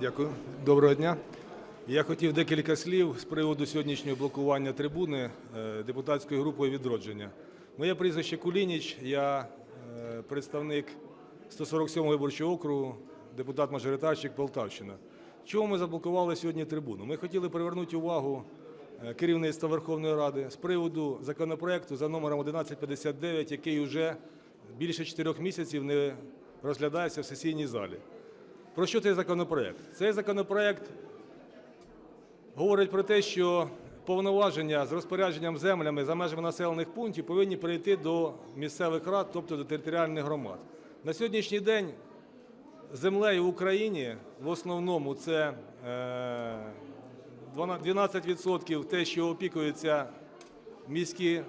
Дякую. Доброго дня. Я хотів декілька слів з приводу сьогоднішнього блокування трибуни е, депутатською групою відродження. Моє прізвище Кулініч, я е, представник 147 виборчого округу, депутат-мажоритарщик Полтавщина. Чому ми заблокували сьогодні трибуну? Ми хотіли привернути увагу е, керівництва Верховної Ради з приводу законопроекту за номером 1159, який вже більше 4 місяців не розглядається в сесійній залі. Про що цей законопроект? Цей законопроект говорить про те, що повноваження з розпорядженням землями за межами населених пунктів повинні перейти до місцевих рад, тобто до територіальних громад. На сьогоднішній день землею в Україні в основному це е, 12% те, що опікується міські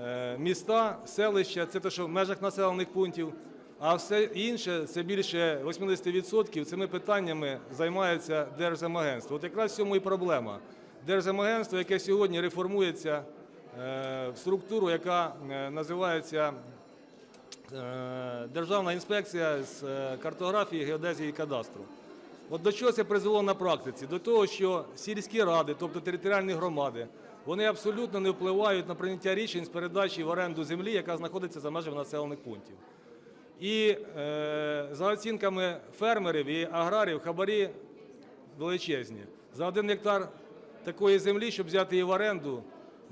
е, міста, селища, це те, що в межах населених пунктів, а все інше, це більше 80% цими питаннями займається Держземагентство. От якраз в цьому і проблема. Держземагентство, яке сьогодні реформується е, в структуру, яка е, називається е, Державна інспекція з картографії, геодезії і кадастру. От до чого це призвело на практиці? До того, що сільські ради, тобто територіальні громади, вони абсолютно не впливають на прийняття рішень з передачі в оренду землі, яка знаходиться за межами населених пунктів. І е, за оцінками фермерів і аграрів, хабарі величезні. За один гектар такої землі, щоб взяти її в оренду,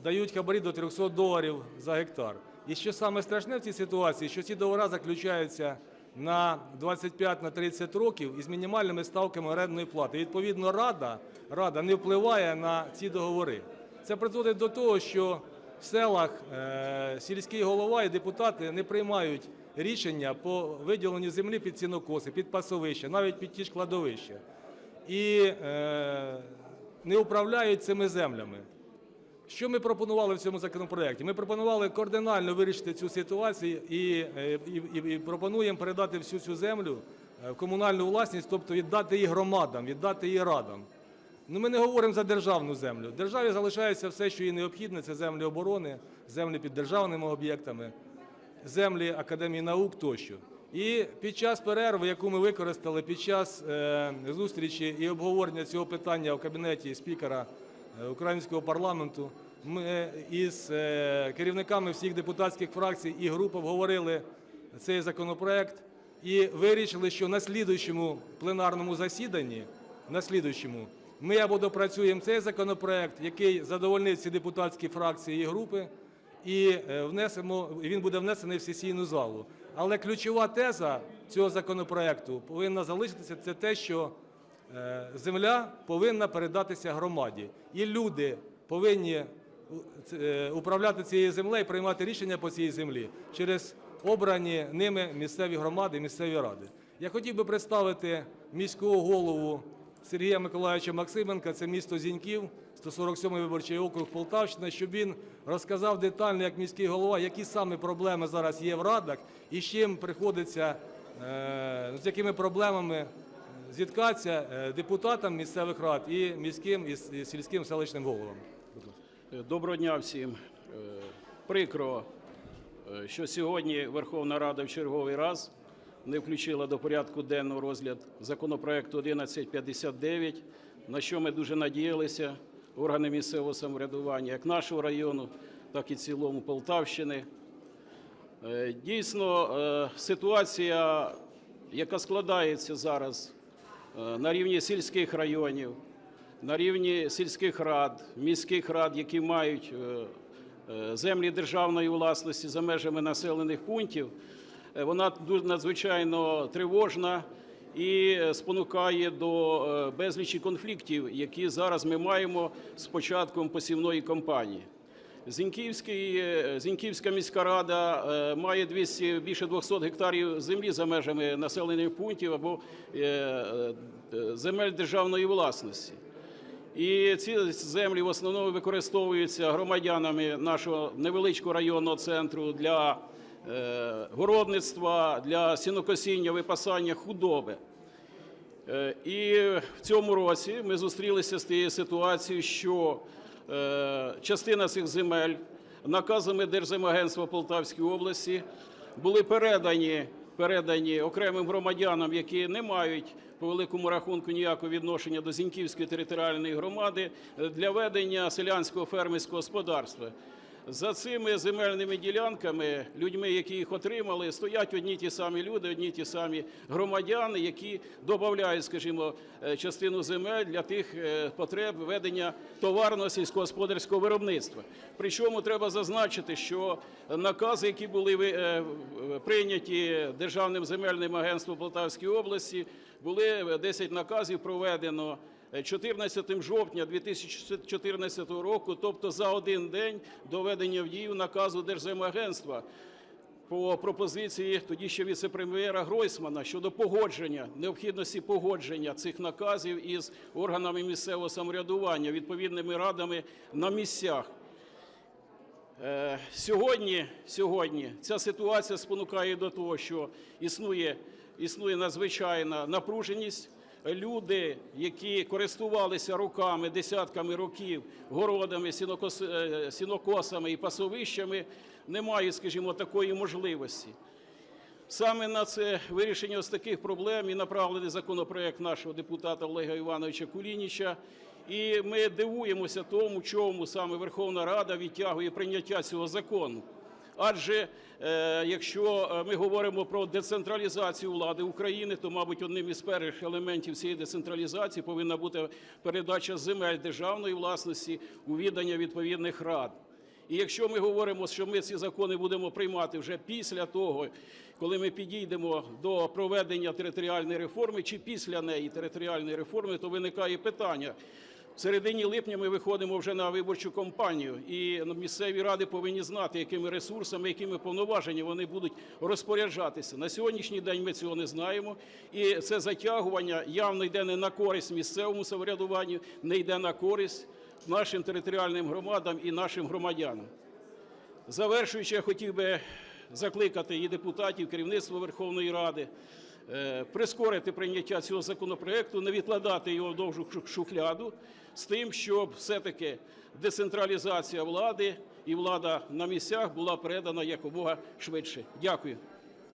дають хабарі до 300 доларів за гектар. І що саме страшне в цій ситуації, що ці договори заключаються на 25-30 років із мінімальними ставками орендної плати. І, відповідно, рада, рада не впливає на ці договори. Це призводить до того, що в селах е, сільський голова і депутати не приймають рішення по виділенню землі під сінокоси, під пасовища, навіть під ті ж кладовища. І е, не управляють цими землями. Що ми пропонували в цьому законопроекті? Ми пропонували кардинально вирішити цю ситуацію і, е, і, і, і пропонуємо передати всю цю землю е, в комунальну власність, тобто віддати її громадам, віддати її радам. Ну, ми не говоримо за державну землю. Державі залишається все, що їй необхідне, це землі оборони, землі під державними об'єктами, землі Академії наук тощо. І під час перерви, яку ми використали під час е, зустрічі і обговорення цього питання в кабінеті спікера е, українського парламенту, ми із е, керівниками всіх депутатських фракцій і груп обговорили цей законопроект і вирішили, що на слідуючому пленарному засіданні, на слідуючому, ми або допрацюємо цей законопроект, який задовольнить всі депутатські фракції і групи, і е, внесемо, він буде внесений в сесійну залу. Але ключова теза цього законопроекту повинна залишитися це те, що е, земля повинна передатися громаді, і люди повинні е, управляти цією землею, приймати рішення по цій землі через обрані ними місцеві громади, місцеві ради. Я хотів би представити міського голову Сергія Миколаївича Максименка, це місто Зіньків, 147 виборчий округ Полтавщина, щоб він розказав детально, як міський голова, які саме проблеми зараз є в радах і з чим приходиться, е, з якими проблемами зіткатися е, депутатам місцевих рад і міським і сільським селищним головам. Доброго дня всім. Е, Прикро, е, що сьогодні Верховна Рада в черговий раз не включила до порядку денного розгляд законопроекту 1159, на що ми дуже надіялися, органи місцевого самоврядування, як нашого району, так і цілому Полтавщини. Е, Дійсно, е, ситуація, яка складається зараз е, на рівні сільських районів, на рівні сільських рад, міських рад, які мають землі державної власності за межами населених пунктів, вона надзвичайно тривожна і е, спонукає до е, безлічі конфліктів, які зараз ми маємо з початком посівної кампанії. Е, Зіньківська міська рада має 200, більше 200 гектарів землі за межами населених пунктів або земель державної власності. І ці землі в основному використовуються громадянами нашого невеличкого районного центру для городництва, для сінокосіння, випасання худоби. Е, І в цьому році ми зустрілися з тією ситуацією, що е, частина цих земель наказами Держземагентства Полтавської області були передані, передані окремим громадянам, які не мають по великому рахунку ніякого відношення до Зіньківської територіальної громади е, для ведення селянського фермерського господарства. За цими земельними ділянками, людьми, які їх отримали, стоять одні ті самі люди, одні ті самі громадяни, які додають, скажімо, е, частину земель для тих е, потреб ведення товарного сільськогосподарського виробництва. Причому треба зазначити, що накази, які були е, прийняті Державним земельним агентством Полтавської області, були е, 10 наказів проведено. 14 жовтня 2014 року, тобто за один день до введення в дію наказу Держземагентства по пропозиції тоді ще віце-прем'єра Гройсмана щодо погодження, необхідності погодження цих наказів із органами місцевого самоврядування, відповідними радами на місцях. Е, Сьогодні, сьогодні ця ситуація спонукає до того, що існує, існує надзвичайна напруженість. Люди, які користувалися роками, десятками років городами, е, сінокосами і пасовищами, не мають, скажімо, такої можливості. Саме на це вирішення ось таких проблем і направлений законопроект нашого депутата Олега Івановича Кулініча. І ми дивуємося тому, чому саме Верховна Рада відтягує прийняття цього закону. Адже е, якщо е, ми говоримо про децентралізацію влади України, то, мабуть, одним із перших елементів цієї децентралізації повинна бути передача земель державної власності у віддання відповідних рад. І якщо ми говоримо, що ми ці закони будемо приймати вже після того, коли ми підійдемо до проведення територіальної реформи, чи після неї територіальної реформи, то виникає питання. В середині липня ми виходимо вже на виборчу кампанію, і місцеві ради повинні знати, якими ресурсами, якими повноваженнями вони будуть розпоряджатися. На сьогоднішній день ми цього не знаємо, і це затягування явно йде не на користь місцевому самоврядуванню, не йде на користь нашим територіальним громадам і нашим громадянам. Завершуючи, я хотів би закликати і депутатів, керівництво Верховної Ради прискорити прийняття цього законопроекту, не відкладати його в довжу шухляду, з тим, щоб все-таки децентралізація влади і влада на місцях була передана якомога швидше. Дякую.